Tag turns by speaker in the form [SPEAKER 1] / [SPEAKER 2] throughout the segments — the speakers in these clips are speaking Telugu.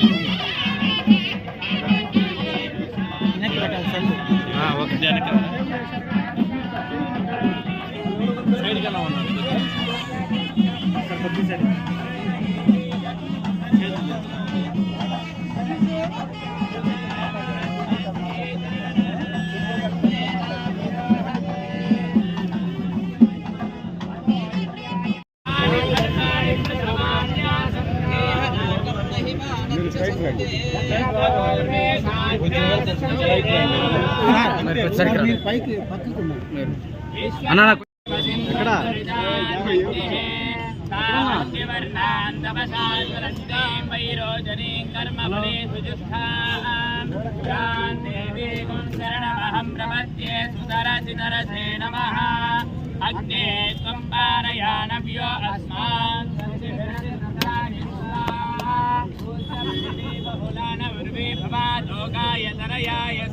[SPEAKER 1] Thank you.
[SPEAKER 2] అన్న
[SPEAKER 1] ఎక్కడ
[SPEAKER 3] అగ్నే త్వం పారయాణవ్యో అస్మాన్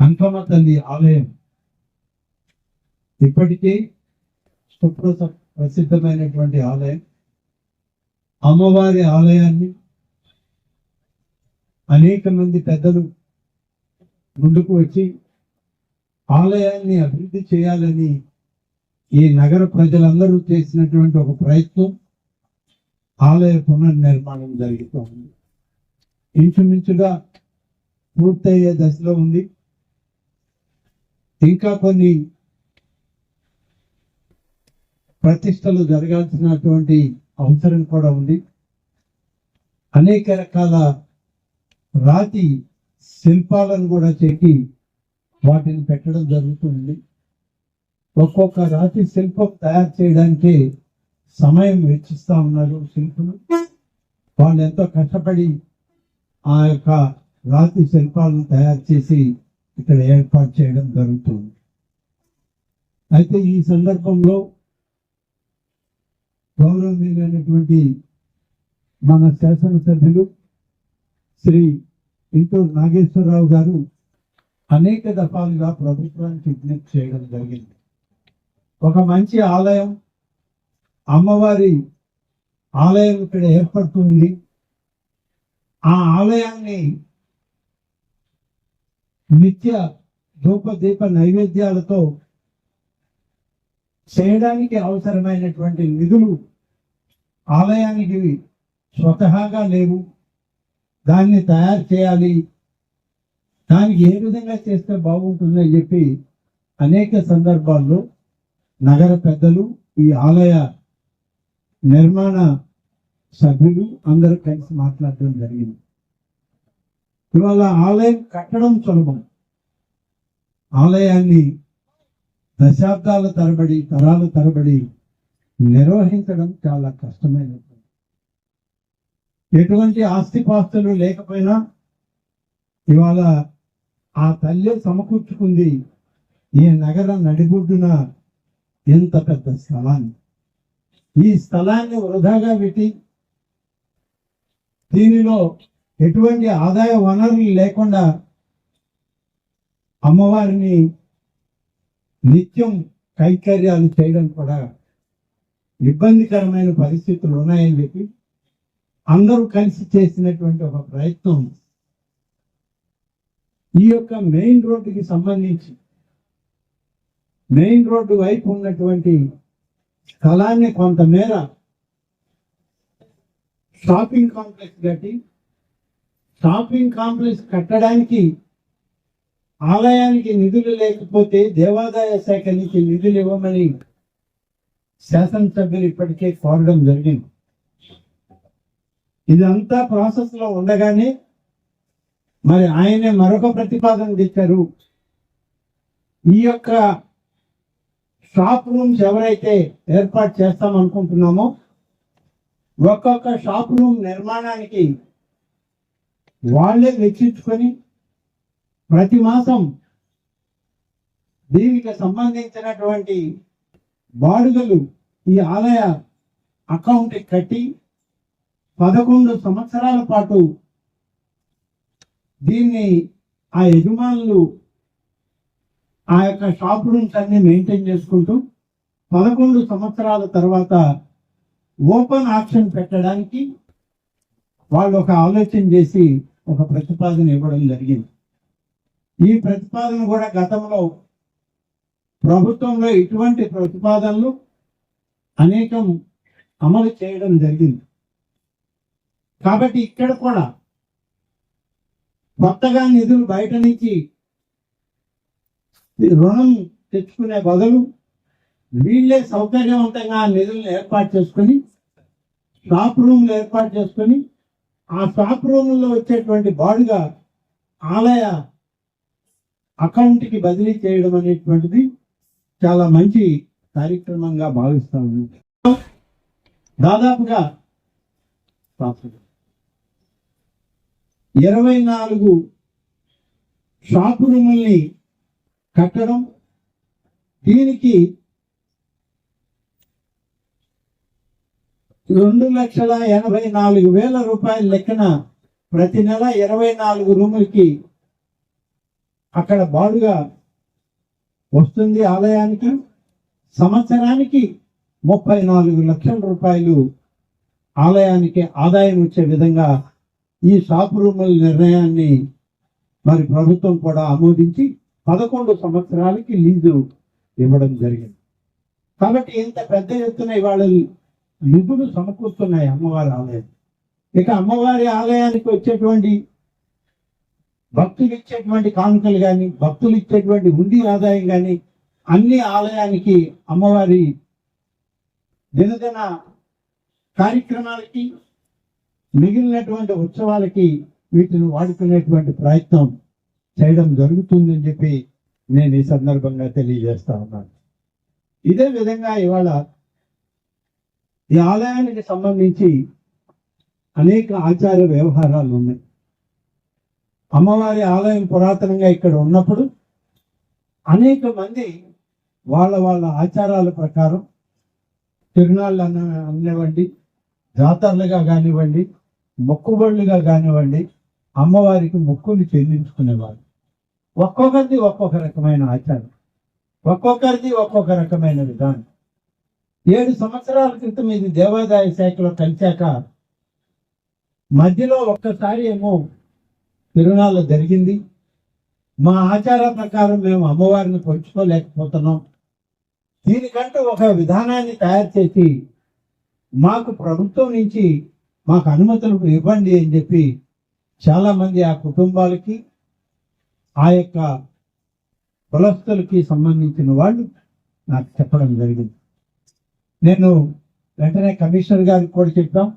[SPEAKER 1] అంకమ్మ తల్లి ఆలయం. ఇప్పటికీ సుప్రస ప్రసిద్ధమైనటువంటి ఆలయం. అమ్మవారి ఆలయాన్ని అనేక మంది పెద్దలు ముందుకు వచ్చి ఆలయాన్ని అభివృద్ధి చేయాలని ఈ నగర ప్రజలందరూ చేసినటువంటి ఒక ప్రయత్నం ఆలయ పునర్నిర్మాణం జరుగుతూ ఉంది ఇంచుమించుగా పూర్తయ్యే దశలో ఉంది. ఇంకా కొన్ని ప్రతిష్టలు జరగాల్సినటువంటి అవసరం కూడా ఉంది. అనేక రకాల రాతి శిల్పాలను కూడా చెక్కి వాటిని పెట్టడం జరుగుతుంది. ఒక్కొక్క రాతి శిల్పం తయారు చేయడానికి సమయం వెచ్చిస్తా ఉన్నారు శిల్పులు. వాళ్ళు ఎంతో కష్టపడి ఆ యొక్క రాతి శిల్పాలను తయారు చేసి ఇక్కడ ఏర్పాటు చేయడం జరుగుతుంది. అయితే ఈ సందర్భంలో గౌరవనీయులైనటువంటి మన శాసనసభ్యులు శ్రీ ఇంటూరు నాగేశ్వరరావు గారు అనేక దఫాలుగా ప్రభుత్వానికి విజ్ఞప్తి చేయడం జరిగింది. ఒక మంచి ఆలయం అమ్మవారి ఆలయం ఇక్కడ ఏర్పడుతుంది ఆ ఆలయాన్ని నిత్య ధూప దీప నైవేద్యాలతో చేయడానికి అవసరమైనటువంటి నిధులు ఆలయానికి స్వతహాగా లేవు. దాన్ని తయారు చేయాలి. దానికి ఏ విధంగా చేస్తే బాగుంటుందని చెప్పి అనేక సందర్భాల్లో నగర పెద్దలు ఈ ఆలయ నిర్మాణ సభ్యులు అందరూ కలిసి మాట్లాడడం జరిగింది. ఇవాళ ఆలయం కట్టడం సులభం. ఆలయాన్ని దశాబ్దాల తరబడి తరాల తరబడి నిర్వహించడం చాలా కష్టమైనటువంటి ఎటువంటి ఆస్తిపాస్తులు లేకపోయినా ఇవాళ ఆ తల్లి సమకూర్చుకుంది ఈ నగర నడిగుడ్డున ఎంత పెద్ద స్థలాన్ని. ఈ స్థలాన్ని వృధాగా పెట్టి దీనిలో ఎటువంటి ఆదాయ వనరులు లేకుండా అమ్మవారిని నిత్యం కైకర్యాలు చేయడం కూడా ఇబ్బందికరమైన పరిస్థితులు ఉన్నాయని చెప్పి అందరూ కలిసి చేసినటువంటి ఒక ప్రయత్నం. ఈ యొక్క మెయిన్ రోడ్డుకి సంబంధించి మెయిన్ రోడ్డు వైపు ఉన్నటువంటి స్థలాన్ని కొంతమేర షాపింగ్ కాంప్లెక్స్ కట్టి షాపింగ్ కాంప్లెక్స్ కట్టడానికి ఆలయానికి నిధులు లేకపోతే దేవాదాయ శాఖ నుంచి నిధులు ఇవ్వమని శాసనసభ్యులు ఇప్పటికే కోరడం జరిగింది. ఇదంతా ప్రాసెస్లో ఉండగానే మరి ఆయనే మరొక ప్రతిపాదన తెచ్చారు. ఈ యొక్క షాప్ రూమ్స్ ఎవరైతే ఏర్పాటు చేస్తాం అనుకుంటున్నామో ఒక్కొక్క షాప్ రూమ్ నిర్మాణానికి వాళ్ళే వెచ్చించుకొని ప్రతి మాసం దీనికి సంబంధించినటువంటి బాడుగలు ఈ ఆలయ అకౌంట్ కట్టి పదకొండు సంవత్సరాల పాటు దీన్ని ఆ యజమానులు ఆ యొక్క షాప్ రూమ్స్ అన్ని మెయింటైన్ చేసుకుంటూ పదకొండు సంవత్సరాల తర్వాత ఓపెన్ ఆప్షన్ పెట్టడానికి వాళ్ళు ఒక ఆలోచన చేసి ఒక ప్రతిపాదన ఇవ్వడం జరిగింది. ఈ ప్రతిపాదన కూడా గతంలో ప్రభుత్వంలో ఇటువంటి ప్రతిపాదనలు అనేకం అమలు చేయడం జరిగింది. కాబట్టి ఇక్కడ కూడా కొత్తగా నిధులు బయట నుంచి రుణం తెచ్చుకునే బదులు వీళ్ళే సౌకర్యవంతంగా ఆ నిధులను ఏర్పాటు చేసుకొని షాప్ రూమ్లు ఏర్పాటు చేసుకొని ఆ షాప్ రూముల్లో వచ్చేటువంటి బాడుగా ఆలయ అకౌంట్కి బదిలీ చేయడం అనేటువంటిది చాలా మంచి కార్యక్రమంగా భావిస్తాను దాదాపుగా ఇరవై నాలుగు షాప్ రూముల్ని కట్టడం దీనికి రెండు లక్షల ఎనభై నాలుగు వేల రూపాయల లెక్కన ప్రతి నెల ఇరవై నాలుగు రూములకి అక్కడ బాడుగా వస్తుంది ఆలయానికి. సంవత్సరానికి ముప్పై నాలుగు లక్షల రూపాయలు ఆలయానికి ఆదాయం వచ్చే విధంగా ఈ షాప్ రూముల నిర్ణయాన్ని మరి ప్రభుత్వం కూడా ఆమోదించి పదకొండు సంవత్సరాలకి లీజు ఇవ్వడం జరిగింది. కాబట్టి ఇంత పెద్ద ఎత్తున ఇవాళ నిధులు సమకూరుతున్నాయి అమ్మవారి ఆలయం ఇక అమ్మవారి ఆలయానికి వచ్చేటువంటి భక్తులు ఇచ్చేటువంటి కానుకలు కానీ భక్తులు ఇచ్చేటువంటి ఉండి ఆదాయం కానీ అన్ని ఆలయానికి అమ్మవారి దినదిన కార్యక్రమాలకి మిగిలినటువంటి ఉత్సవాలకి వీటిని వాడుకునేటువంటి ప్రయత్నం చేయడం జరుగుతుందని చెప్పి నేను ఈ సందర్భంగా తెలియజేస్తా ఉన్నాను. ఇదే విధంగా ఇవాళ ఈ ఆలయానికి సంబంధించి అనేక ఆచార వ్యవహారాలు ఉన్నాయి. అమ్మవారి ఆలయం పురాతనంగా ఇక్కడ ఉన్నప్పుడు అనేక మంది వాళ్ళ వాళ్ళ ఆచారాల ప్రకారం తిరునాళ్ళు అన్న అనివ్వండి జాతరలుగా కానివ్వండి మొక్కుబడులుగా కానివ్వండి అమ్మవారికి మొక్కులు చెల్లించుకునేవారు. ఒక్కొక్కరిది ఒక్కొక్క రకమైన ఆచారం ఒక్కొక్కరిది ఒక్కొక్క రకమైన విధానం. ఏడు సంవత్సరాల క్రితం ఇది దేవాదాయ శాఖలో కలిశాక మధ్యలో ఒక్కసారి ఏమో తిరునాళ్ళ జరిగింది. మా ఆచార ప్రకారం మేము అమ్మవారిని పంచుకోలేకపోతున్నాం. దీనికంటూ ఒక విధానాన్ని తయారు చేసి మాకు ప్రభుత్వం నుంచి మాకు అనుమతులు ఇవ్వండి అని చెప్పి చాలామంది ఆ కుటుంబాలకి ఆ యొక్క కులస్తులకి సంబంధించిన వాళ్ళు నాకు చెప్పడం జరిగింది. నేను వెంటనే కమిషనర్ గారికి కూడా చెప్పాం.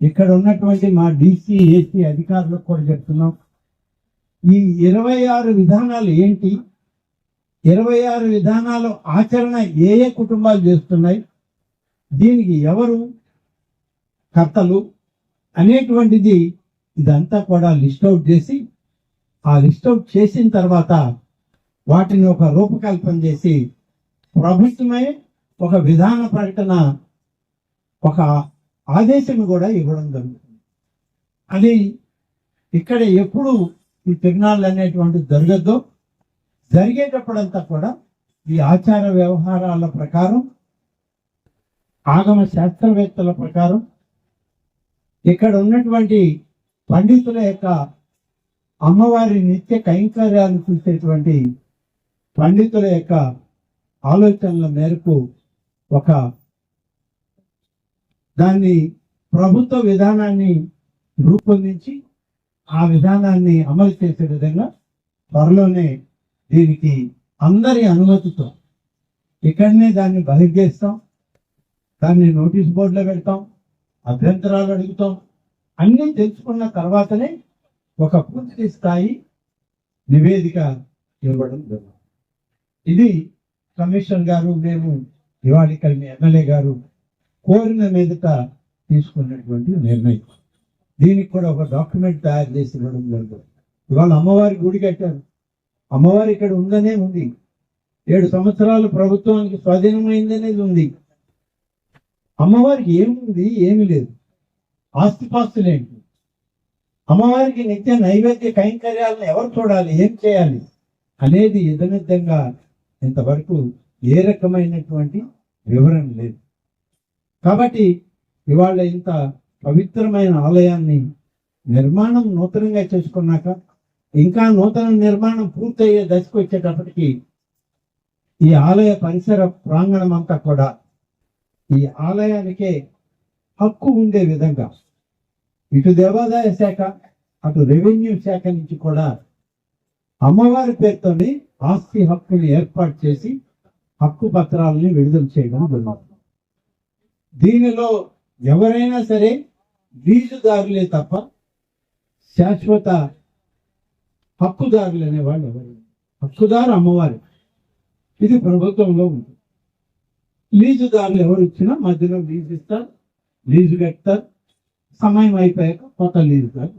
[SPEAKER 1] ఇక్కడ ఉన్నటువంటి మా డీసీ ఏసీ అధికారులకు కూడా చెప్తున్నాం. ఈ ఇరవై ఆరు విధానాలు ఏంటి? ఇరవై ఆరు విధానాలు ఆచరణ ఏ ఏ కుటుంబాలు చేస్తున్నాయి? దీనికి ఎవరు కర్తలు అనేటువంటిది ఇదంతా కూడా లిస్ట్ అవుట్ చేసి ఆ లిస్ట్ అవుట్ చేసిన తర్వాత వాటిని ఒక రూపకల్పన చేసి ప్రభుత్వమే ఒక విధాన ప్రకటన ఒక ఆదేశం కూడా ఇవ్వడం జరుగుతుంది. అది ఇక్కడ ఎప్పుడు ఈ తిరునాళ్ళు అనేటువంటి జరగద్దో జరిగేటప్పుడంతా కూడా ఈ ఆచార వ్యవహారాల ప్రకారం ఆగమ శాస్త్రవేత్తల ప్రకారం ఇక్కడ ఉన్నటువంటి పండితుల యొక్క అమ్మవారి నిత్య కైంకర్యాలు చూసేటువంటి పండితుల యొక్క ఆలోచనల మేరకు ఒక దాన్ని ప్రభుత్వ విధానాన్ని రూపొందించి ఆ విధానాన్ని అమలు చేసే విధంగా త్వరలోనే దీనికి అందరి అనుమతితో ఇక్కడనే దాన్ని బహిర్గేస్తాం దాన్ని నోటీస్ బోర్డులో పెడతాం అభ్యంతరాలు అడుగుతాం అన్నీ తెలుసుకున్న తర్వాతనే ఒక పూర్తి స్థాయి నివేదిక ఇవ్వడం జరుగుతుంది. ఇది కమిషనర్ గారు మేము ఇవాళ ఇక్కడ మీ ఎమ్మెల్యే గారు కోరిన మీదట తీసుకున్నటువంటి నిర్ణయం. దీనికి కూడా ఒక డాక్యుమెంట్ తయారు చేసి ఇవ్వడం జరుగుతుంది ఇవాళ అమ్మవారి గుడి కట్టారు. అమ్మవారి ఇక్కడ ఉందనే ఉంది. ఏడు సంవత్సరాలు ప్రభుత్వానికి స్వాధీనమైందనేది ఉంది. అమ్మవారికి ఏముంది ఏమి లేదు. ఆస్తిపాస్తులేంటి అమ్మవారికి నిత్య నైవేద్య కైంకర్యాలను ఎవరు చూడాలి ఏం చేయాలి అనేది ఇదమిద్దంగా ఇంతవరకు ఏ రకమైనటువంటి వివరణ లేదు. కాబట్టి ఇవాళ ఇంత పవిత్రమైన ఆలయాన్ని నిర్మాణం నూతనంగా చేసుకున్నాక ఇంకా నూతన నిర్మాణం పూర్తయ్యే దశకు వచ్చేటప్పటికి ఈ ఆలయ పరిసర ప్రాంగణం అంతా కూడా ఈ ఆలయానికే హక్కు ఉండే విధంగా ఇటు దేవాదాయ శాఖ అటు రెవెన్యూ శాఖ నుంచి కూడా అమ్మవారి పేరుతోనే ఆస్తి హక్కుని ఏర్పాటు చేసి హక్కు పత్రాలని విడుదల చేయడం జరుగుతుంది. దీనిలో ఎవరైనా సరే లీజుదారులే తప్ప శాశ్వత హక్కుదారులు అనేవాళ్ళు ఎవరు హక్కుదారు అమ్మవారి. ఇది ప్రభుత్వంలో ఉంది. లీజుదారులు ఎవరు ఇచ్చినా మధ్యలో లీజు ఇస్తారు లీజు కట్టారు సమయం అయిపోయాక కొత్త లీజుదారు